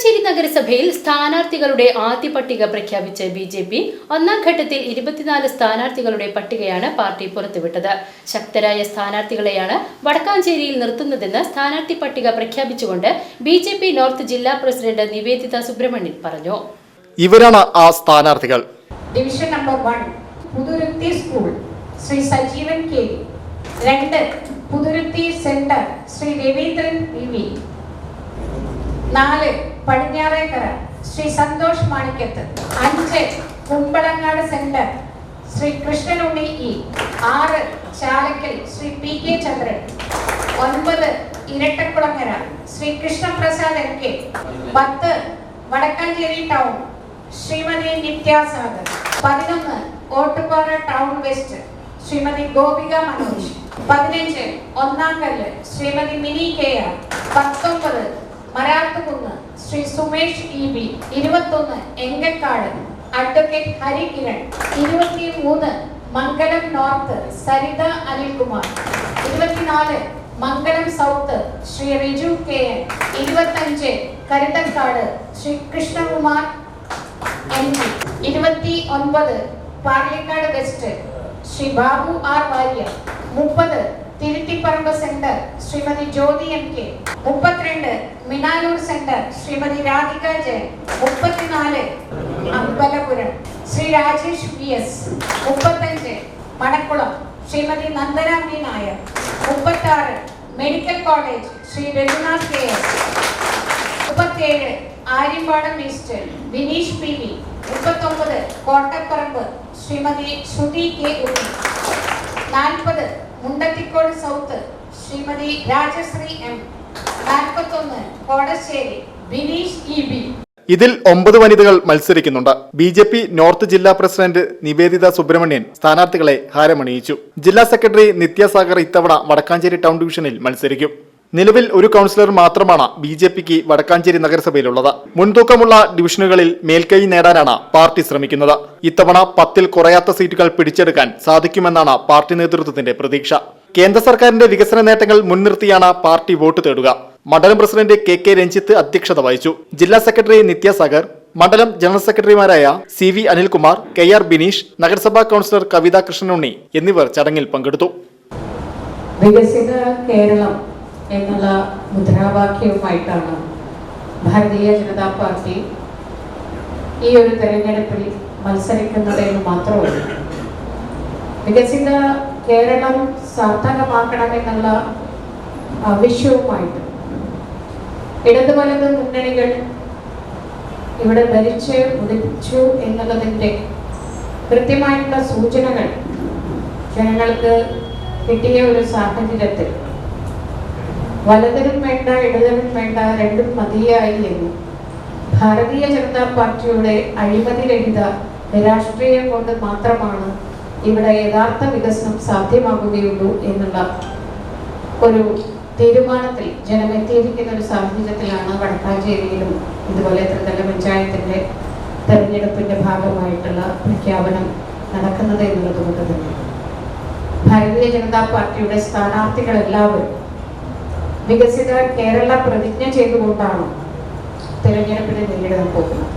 വടക്കാഞ്ചേരി നഗരസഭയിൽ സ്ഥാനാർത്ഥികളുടെ ആദ്യ പട്ടിക പ്രഖ്യാപിച്ച ബി ജെ പി ഒന്നാം ഘട്ടത്തിൽ ഇരുപത്തിനാല് സ്ഥാനാർത്ഥികളുടെ പട്ടികയാണ് പാർട്ടി പുറത്തുവിട്ടത്. ശക്തരായ സ്ഥാനാർത്ഥികളെയാണ് വടക്കാഞ്ചേരിയിൽ നിർത്തുന്നതെന്ന് സ്ഥാനാർത്ഥി പട്ടിക പ്രഖ്യാപിച്ചുകൊണ്ട് ബി ജെ പി നോർത്ത് ജില്ലാ പ്രസിഡന്റ് നിവേദിത സുബ്രഹ്മണ്യൻ പറഞ്ഞു. ഇവരാണ് ആ സ്ഥാനാർത്ഥികൾ. Division number one Puthuruthy school Shri Sajeevan K. രണ്ട് പുതുരുത്തി സെന്റർ ശ്രീ രവീന്ദ്രൻ വി. നാല് പടിഞ്ഞാറേക്കര ശ്രീ സന്തോഷ് മാണിക്കത്ത്. അഞ്ച് കുമ്പളങ്ങാട് സെന്റർ ശ്രീ കൃഷ്ണനുണ്ണി ഇ. ആറ് ചാലക്കൽ ശ്രീ പി കെ ചന്ദ്രൻ. ഒൻപത് ഇരട്ടക്കുളങ്ങര ശ്രീ കൃഷ്ണപ്രസാദ് എൻ കെ. പത്ത് വടക്കാഞ്ചേരി ടൗൺ ശ്രീമതി നിത്യാസാഗർ. പതിനൊന്ന് ഓട്ടുപാറ ടൗൺ വെസ്റ്റ് ശ്രീമതി ഗോപിക മനോജ്. പതിനഞ്ച് ഒന്നാം കല്ല് ശ്രീമതി മിനി കെ ആർ. പത്തൊമ്പത് മരാത്തുകുന്ന് ശ്രീ സുമേഷ് ഇ ബി ഇരുപത്തൊന്ന് എങ്കക്കാട്. അഡ്വക്കേറ്റ് ഹരികിരൺ ഇരുപത്തി മൂന്ന് മംഗലം നോർത്ത് സരിത അനിൽകുമാർ. ഇരുപത്തിനാല് Mangalam south Shri Riju K N. ഇരുപത്തഞ്ച് കരുതക്കാട് ശ്രീ കൃഷ്ണകുമാർ എം പി. ഇരുപത്തി ഒൻപത് പാർലിക്കാട് വെസ്റ്റ് ശ്രീ ബാബു ആർ വാര്യ മുപ്പത് Thiruthiparambu center Shrimati Jyothi M K മുപ്പത്തിരണ്ട് മിനാലൂർ സെന്റർ ശ്രീമതി രാധിക ജയൻ മുപ്പത്തിനാല് അമ്പലപുരം ശ്രീ രാജേഷ് വി എസ് മുപ്പത്തഞ്ച് മണക്കുളം ശ്രീമതി നന്ദന വി നായർ മുപ്പത്താറ് medical college Shri Raghunath K S മുപ്പത്തേഴ് Aryampadam east Vineesh P V മുപ്പത്തൊമ്പത് കോട്ടപ്പറമ്പ് ശ്രീമതി ശ്രുതി കെ ഉണ്ണി നാൽപ്പത് മുണ്ടത്തിക്കോട് സൗത്ത് ശ്രീമതി രാജശ്രീ എം. നാൽപ്പത്തൊന്ന് കോടശ്ശേരി ബിനീഷ് ഇ ബി. ഇതിൽ ഒമ്പത് വനിതകൾ മത്സരിക്കുന്നുണ്ട്. ബി ജെ പി നോർത്ത് ജില്ലാ പ്രസിഡന്റ് നിവേദിത സുബ്രഹ്മണ്യൻ സ്ഥാനാർത്ഥികളെ ഹാരമണിയിച്ചു. ജില്ലാ സെക്രട്ടറി നിത്യസാഗർ ഇത്തവണ വടക്കാഞ്ചേരി ടൗൺ ഡിവിഷനിൽ മത്സരിക്കും. നിലവിൽ ഒരു കൗൺസിലർ മാത്രമാണ് ബി ജെ പിക്ക് വടക്കാഞ്ചേരി നഗരസഭയിലുള്ളത്. മുൻതൂക്കമുള്ള ഡിവിഷനുകളിൽ മേൽക്കൈ നേടാനാണ് പാർട്ടി ശ്രമിക്കുന്നത്. ഇത്തവണ പത്തിൽ കുറയാത്ത സീറ്റുകൾ പിടിച്ചെടുക്കാൻ സാധിക്കുമെന്നാണ് പാർട്ടി നേതൃത്വത്തിന്റെ പ്രതീക്ഷ. കേന്ദ്ര സർക്കാരിന്റെ വികസന നേട്ടങ്ങൾ മുൻനിർത്തിയാണ് പാർട്ടി വോട്ട് തേടുക. മണ്ഡലം പ്രസിഡന്റ് കെ കെ രഞ്ജിത്ത് അധ്യക്ഷത വഹിച്ചു. ജില്ലാ സെക്രട്ടറി നിത്യസാഗർ മണ്ഡലം ജനറൽ സെക്രട്ടറിമാരായ C V Anilkumar K R Bineesh നഗരസഭാ കൗൺസിലർ കവിത കൃഷ്ണനുണ്ണി എന്നിവർ ചടങ്ങിൽ പങ്കെടുത്തു. എന്നുള്ള മുദ്രാവാക്യവുമായിട്ടാണ് ഭാരതീയ ജനതാ പാർട്ടി ഈ ഒരു തെരഞ്ഞെടുപ്പിൽ മത്സരിക്കുന്നത് എന്ന് മാത്രമല്ല. വികസിത കേരളം സാർത്ഥകമാക്കണമെന്നുള്ള ആവശ്യവുമായിട്ട് ഇടതു വലത് മുന്നണികൾ ഇവിടെ ഭരിച്ച് ഉദിച്ചു എന്നുള്ളതിന്റെ കൃത്യമായിട്ടുള്ള സൂചനകൾ ജനങ്ങൾക്ക് കിട്ടിയ ഒരു സാഹചര്യത്തിൽ. വലതിനും വേണ്ട ഇടതിനും വേണ്ട രണ്ടും മതിയായി എന്ന്. ഭാരതീയ ജനതാ പാർട്ടിയുടെ അഴിമതിരഹിത രാഷ്ട്രീയം കൊണ്ട് മാത്രമാണ് ഇവിടെ യഥാർത്ഥ വികസനം സാധ്യമാകുകയുള്ളൂ എന്നുള്ള ഒരു തീരുമാനത്തിൽ ജനം എത്തിയിരിക്കുന്ന ഒരു സാഹചര്യത്തിലാണ് വടക്കാഞ്ചേരിയിലും ഇതുപോലെ ത്രിതല പഞ്ചായത്തിന്റെ തെരഞ്ഞെടുപ്പിന്റെ ഭാഗമായിട്ടുള്ള പ്രഖ്യാപനം നടക്കുന്നത് എന്നുള്ളത് കൊണ്ട് തന്നെ. ഭാരതീയ ജനതാ പാർട്ടിയുടെ സ്ഥാനാർത്ഥികളെല്ലാവരും വികസിത കേരള പ്രതിജ്ഞ ചെയ്തുകൊണ്ടാണ് തെരഞ്ഞെടുപ്പിനെ നേരിടാൻ പോകുന്നത്.